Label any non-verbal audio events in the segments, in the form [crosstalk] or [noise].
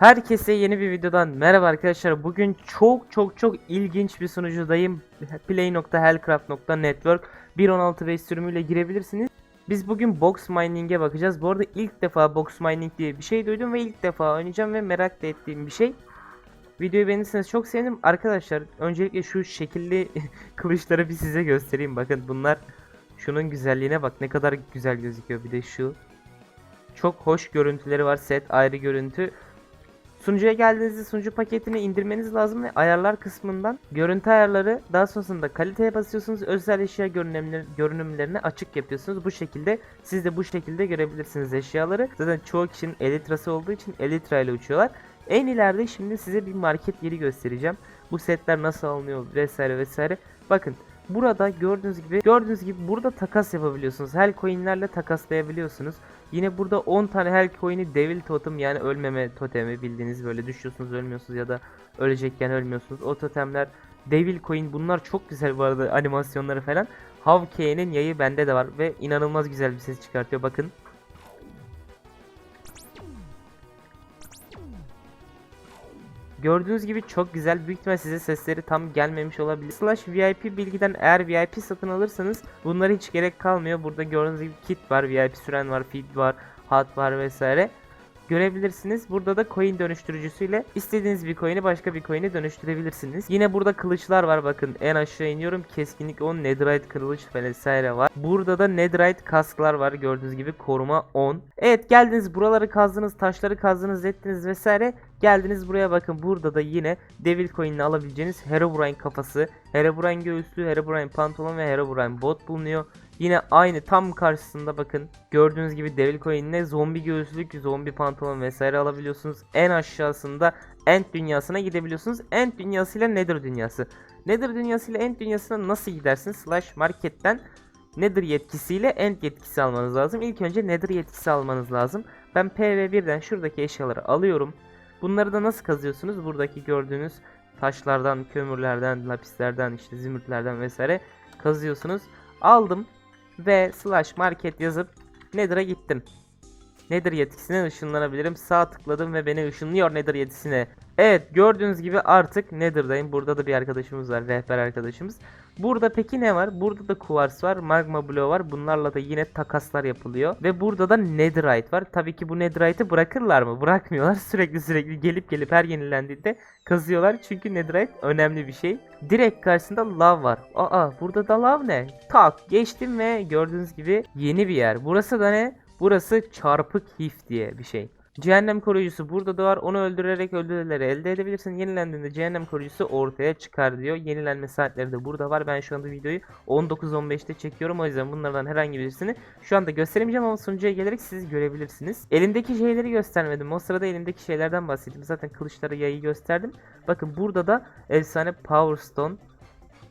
Herkese yeni bir videodan merhaba arkadaşlar. Bugün çok çok çok ilginç bir sunucudayım. play.hellcraft.network 1.16 base sürümüyle girebilirsiniz. Biz bugün box mining'e bakacağız. Bu arada ilk defa box mining diye bir şey duydum ve ilk defa oynayacağım ve merak da ettiğim bir şey. Videoyu beğenirseniz çok sevinirim. Arkadaşlar öncelikle şu şekilli [laughs] kılıçları bir size göstereyim. Bakın bunlar şunun güzelliğine bak ne kadar güzel gözüküyor. Bir de şu. Çok hoş görüntüleri var. Set ayrı görüntü. Sunucuya geldiğinizde sunucu paketini indirmeniz lazım ve ayarlar kısmından görüntü ayarları daha sonrasında kaliteye basıyorsunuz. Özel eşya görünümler, görünümlerini açık yapıyorsunuz. Bu şekilde siz de bu şekilde görebilirsiniz eşyaları. Zaten çoğu kişinin elitrası olduğu için elitra ile uçuyorlar. En ileride şimdi size bir market yeri göstereceğim. Bu setler nasıl alınıyor vesaire vesaire. Bakın burada gördüğünüz gibi gördüğünüz gibi burada takas yapabiliyorsunuz. Hell coin'lerle takaslayabiliyorsunuz. Yine burada 10 tane Hell coin'i Devil Totem yani ölmeme totemi bildiğiniz böyle düşüyorsunuz ölmüyorsunuz ya da ölecekken ölmüyorsunuz. O totemler Devil Coin bunlar çok güzel bu arada animasyonları falan. Havke'nin yayı bende de var ve inanılmaz güzel bir ses çıkartıyor bakın. Gördüğünüz gibi çok güzel. Büyük ihtimal size sesleri tam gelmemiş olabilir. Slash VIP bilgiden eğer VIP satın alırsanız bunlara hiç gerek kalmıyor. Burada gördüğünüz gibi kit var, VIP süren var, feed var, hat var vesaire. Görebilirsiniz. Burada da coin dönüştürücüsüyle istediğiniz bir coin'i başka bir coin'e dönüştürebilirsiniz. Yine burada kılıçlar var bakın. En aşağı iniyorum. Keskinlik 10, netherite kılıç vesaire var. Burada da netherite kasklar var. Gördüğünüz gibi koruma 10. Evet geldiniz buraları kazdınız, taşları kazdınız, ettiniz vesaire. Geldiniz buraya bakın burada da yine Devil Coin'ini alabileceğiniz Herobrine kafası, Herobrine göğüslü, Herobrine pantolon ve Herobrine bot bulunuyor. Yine aynı tam karşısında bakın gördüğünüz gibi Devil Coin'le zombi göğüslük, zombi pantolon vesaire alabiliyorsunuz. En aşağısında End dünyasına gidebiliyorsunuz. End dünyasıyla Nether dünyası. Nether dünyasıyla End dünyasına nasıl gidersiniz? Slash marketten Nether yetkisiyle End yetkisi almanız lazım. İlk önce Nether yetkisi almanız lazım. Ben PV1'den şuradaki eşyaları alıyorum. Bunları da nasıl kazıyorsunuz? Buradaki gördüğünüz taşlardan, kömürlerden, lapislerden, işte zümrütlerden vesaire kazıyorsunuz. Aldım ve slash market yazıp Nether'a gittim. Nether yetkisine ışınlanabilirim. Sağ tıkladım ve beni ışınlıyor Nether yetkisine. Evet gördüğünüz gibi artık Nether'dayım. Burada da bir arkadaşımız var. Rehber arkadaşımız. Burada peki ne var? Burada da kuvars var. Magma bloğu var. Bunlarla da yine takaslar yapılıyor. Ve burada da netherite var. Tabii ki bu netherite'ı bırakırlar mı? Bırakmıyorlar. [laughs] Sürekli sürekli gelip gelip her yenilendiğinde kazıyorlar. Çünkü netherite önemli bir şey. Direkt karşısında lav var. Aa burada da lav ne? Tak geçtim ve gördüğünüz gibi yeni bir yer. Burası da ne? Burası çarpık hif diye bir şey. Cehennem koruyucusu burada da var. Onu öldürerek öldürüleri elde edebilirsin. Yenilendiğinde cehennem koruyucusu ortaya çıkar diyor. Yenilenme saatleri de burada var. Ben şu anda videoyu 19.15'te çekiyorum. O yüzden bunlardan herhangi birisini şu anda gösteremeyeceğim ama sunucuya gelerek siz görebilirsiniz. Elimdeki şeyleri göstermedim. O sırada elimdeki şeylerden bahsettim. Zaten kılıçları yayı gösterdim. Bakın burada da efsane Power Stone,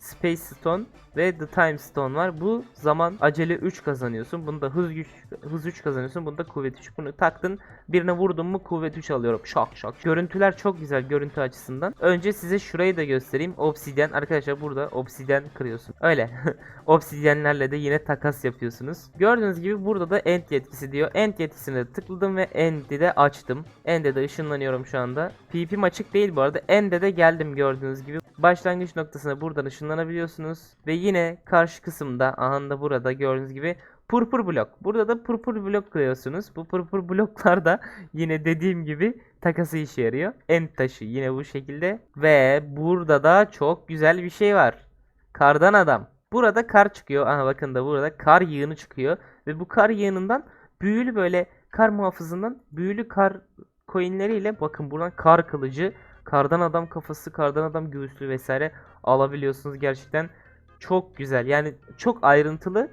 Space Stone ve The Time Stone var. Bu zaman acele 3 kazanıyorsun. Bunda hız güç hız 3 kazanıyorsun. Bunda kuvvet 3. Bunu taktın. Birine vurdun mu kuvvet 3 alıyorum. Şak şak. Görüntüler çok güzel görüntü açısından. Önce size şurayı da göstereyim. Obsidyen arkadaşlar burada obsidyen kırıyorsun. Öyle. [laughs] Obsidyenlerle de yine takas yapıyorsunuz. Gördüğünüz gibi burada da end yetkisi diyor. End yetkisine de tıkladım ve end'i de açtım. End'e de ışınlanıyorum şu anda. PvP'm açık değil bu arada. End'e de geldim gördüğünüz gibi. Başlangıç noktasına buradan ışınlanabiliyorsunuz. Ve yine karşı kısımda aha da burada gördüğünüz gibi purpur blok. Burada da purpur blok koyuyorsunuz. Bu purpur bloklar da [laughs] yine dediğim gibi takası işe yarıyor. End taşı yine bu şekilde. Ve burada da çok güzel bir şey var. Kardan adam. Burada kar çıkıyor. Aha bakın da burada kar yığını çıkıyor. Ve bu kar yığınından büyülü böyle kar muhafızından büyülü kar coinleriyle bakın buradan kar kılıcı, kardan adam kafası, kardan adam göğüslü vesaire alabiliyorsunuz. Gerçekten çok güzel. Yani çok ayrıntılı.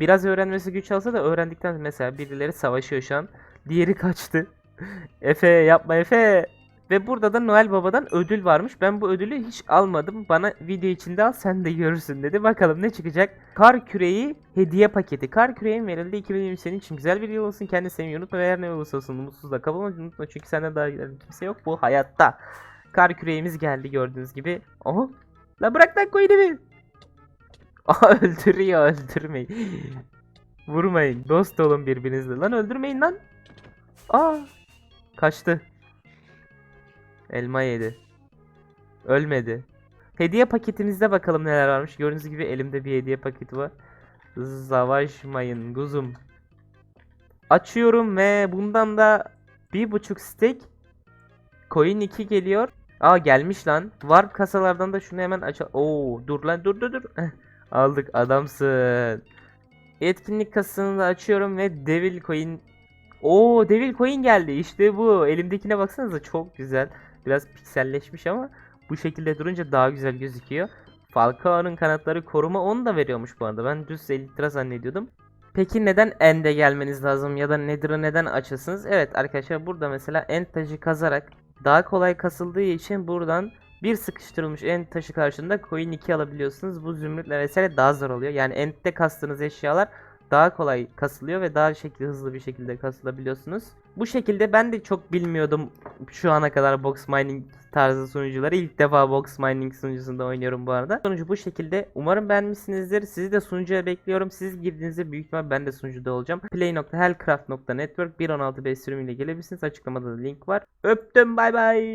Biraz öğrenmesi güç alsa da öğrendikten mesela birileri savaşıyor şu an. Diğeri kaçtı. [laughs] Efe yapma Efe. Ve burada da Noel Baba'dan ödül varmış. Ben bu ödülü hiç almadım. Bana video içinde al sen de görürsün dedi. Bakalım ne çıkacak. Kar küreği hediye paketi. Kar küreğin verildiği 2020 senin için güzel bir yıl olsun. Kendini sevmeyi unutma ve her ne olursa olsun umutsuzla kapılma unutma. Çünkü senden daha güzel kimse yok bu hayatta. Kar küreğimiz geldi gördüğünüz gibi. Oha. La bırak lan koyunu [laughs] Aa öldürüyor öldürmeyin. Vurmayın. Dost olun birbirinizle. Lan öldürmeyin lan. Aa. Kaçtı. Elma yedi. Ölmedi. Hediye paketimizde bakalım neler varmış. Gördüğünüz gibi elimde bir hediye paketi var. Savaşmayın kuzum. Açıyorum ve bundan da bir buçuk stick Coin 2 geliyor. Aa gelmiş lan. Warp kasalardan da şunu hemen aç. Oo dur lan dur dur dur. [laughs] Aldık adamsın. Etkinlik kasasını da açıyorum ve Devil Coin Oo Devil Coin geldi. İşte bu. Elimdekine baksanıza çok güzel. Biraz pikselleşmiş ama bu şekilde durunca daha güzel gözüküyor. Falcao'nun kanatları koruma onu da veriyormuş bu arada. Ben düz Elytra zannediyordum. Peki neden End'e gelmeniz lazım ya da Nether'ı neden açasınız? Evet arkadaşlar burada mesela End taşı kazarak daha kolay kasıldığı için buradan bir sıkıştırılmış end taşı karşında coin 2 alabiliyorsunuz. Bu zümrütle vesaire daha zor oluyor. Yani end'de kastığınız eşyalar daha kolay kasılıyor ve daha şekilde hızlı bir şekilde kasılabiliyorsunuz. Bu şekilde ben de çok bilmiyordum şu ana kadar box mining tarzı sunucuları. İlk defa box mining sunucusunda oynuyorum bu arada. Sonucu bu şekilde. Umarım beğenmişsinizdir. Sizi de sunucuya bekliyorum. Siz girdiğinizde büyük ihtimal ben de sunucuda olacağım. play.hellcraft.network 1.16.5 sürümüyle gelebilirsiniz. Açıklamada da link var. Öptüm bay bay.